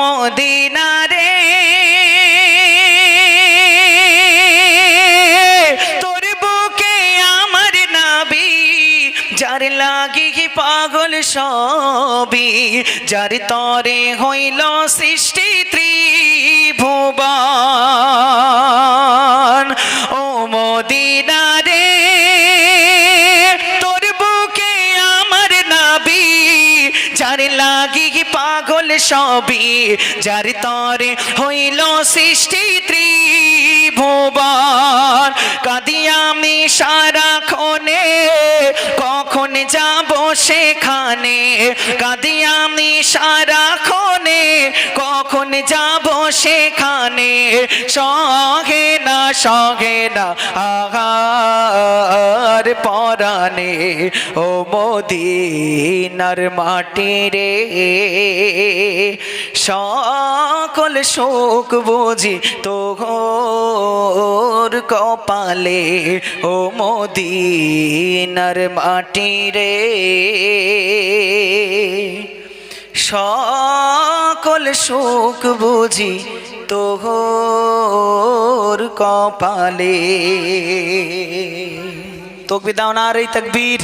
মদিনারে তোর বুকে আমার নাবি যার লাগি পাগল সবি যার তরে হইল সৃষ্টি লাগি পাগল সবই যার তরে হইল সৃষ্টি ত্রিভুবন। কাদিয়ামি সারা যাব সেখানে? কাঁদি আমি সারাক্ষণে কখন যাব সেখানে? সহে না সহে না, আহার পরাণে, ও মদিনার মাটি রে। সকল শোক বুঝি তোর কপালে, ও মদিনার মাটি রে। সকল সুখ বুঝি তোর কপালে। তকবি দাও না রে তকবীর।